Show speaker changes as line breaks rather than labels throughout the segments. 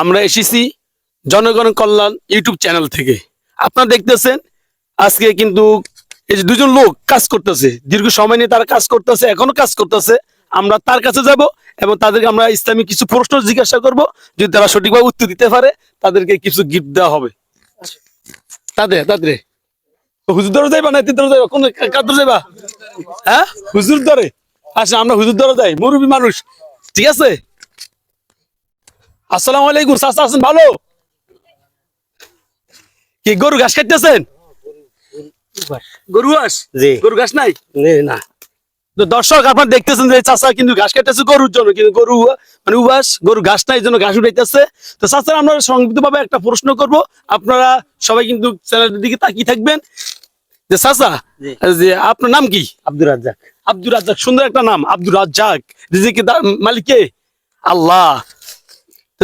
আমরা এসেছি জনগণ কল্যাণ ইউটিউব চ্যানেল থেকে। আপনারা দেখতেছেন, আজকে কিন্তু এই যে দুজন লোক কাজ করতেছে, দীর্ঘ সময় নিয়ে তারা কাজ করতেছে, এখনও কাজ করতেছে। আমরা তার কাছে যাব এবং তাদেরকে আমরা ইসলামিক কিছু প্রশ্ন জিজ্ঞাসা করব, যদি তারা সঠিকভাবে উত্তর দিতে পারে, তাদেরকে কিছু গিফট দেওয়া হবে। তাদের তাদের। হুজুর ধরে যাইবা না তিন যাইবা? কোন কাদ যাইবা? হ্যাঁ? হুজুর ধরে। আচ্ছা আমরা হুজুর ধরে যাই। মুরব্বী মানুষ। ঠিক আছে? আসসালামু আলাইকুম আছেন ভালো? কি গরু ঘাস খাইতেছেন? গরু ঘাস?
জি।
গরু ঘাস নাই?
না।
দর্শক আপনার দেখতেছেন যে চাচা কিন্তু ঘাস গরুর জন্য কিন্তু গরু মানে উবাস গরু ঘাস নাই জন্য ঘাস উঠাইতেছে। তো চাচা আমরা সংক্ষিপ্ত ভাবে একটা প্রশ্ন করব। আপনারা সবাই কিন্তু চ্যানেলের দিকে তাকিয়ে থাকবেন। যে
জি।
যে আপনার নাম কি?
আব্দুর রাজ্জাক।
আব্দুর রাজ্জাক সুন্দর একটা নাম আব্দুর রাজ্জাক। মালিকে? আল্লাহ। তো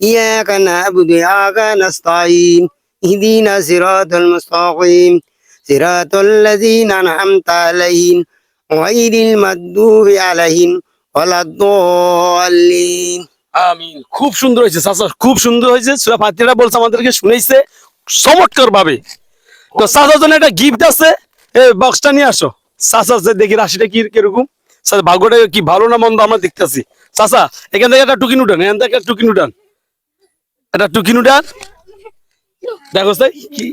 إياك نعبد وإياك نستعين اهدنا صراط المستقيم صراط الذين أنعمت عليهم غير المغضوب عليهم ولا الضالين
আমিন খুব সুন্দর হয়েছে চাচা খুব সুন্দর হয়েছে সুরা ফাতিহাটা বলছে আমাদেরকে শুনেছে চমৎকার ভাবে তো চাচার জন্য একটা গিফট আছে এই বক্সটা নিয়ে আসো চাচা যে দেখি রাশিটা কি কিরকম চাচা ভাগ্যটা কি ভালো না মন্দ আমরা দেখতেছি চাচা এখান থেকে একটা টুকিন উঠান এখান থেকে একটা টুকিন উঠান একটা টুকিন উঠান দেখো তাই কি?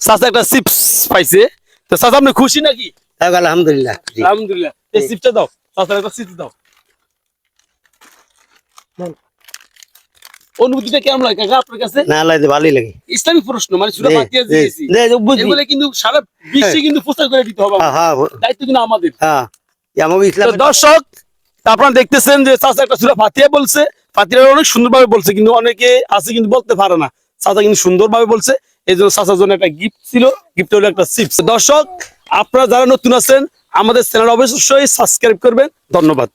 চাচা একটা চিপস পাইছে। তো চাচা আপনি খুশি নাকি?
আলহামদুলিল্লাহ
আলহামদুলিল্লাহ। এই চিপসটা দাও। চাচা একটা চিপস দাও। অনুভূতিটা কেমন লাগে কাকা আপনার কাছে?
না লাগে ভালোই লাগে।
ইসলামী প্রশ্ন মানে সুরা ফাতিহা দিয়েছি। এগুলো কিন্তু সারা বিশ্বে কিন্তু প্রচার করে দিতে হবে
হ্যাঁ, হ্যাঁ,
দায়িত্ব কিন্তু আমাদের।
হ্যাঁ। আমাকে ইসলাম
দর্শক আপনারা দেখতেছেন যে চাচা একটা সুরা ফাতিহা বলছে। ফাতিহা অনেক সুন্দরভাবে বলছে, কিন্তু অনেকে আছে কিন্তু বলতে পারে না। চাচা কিন্তু সুন্দরভাবে বলছে এই জন্য চাচার জন্য একটা গিফট ছিল গিফট হলো একটা চিপস দর্শক, আপনারা যারা নতুন আছেন, আমাদের চ্যানেল অবশ্যই সাবস্ক্রাইব করবেন। ধন্যবাদ।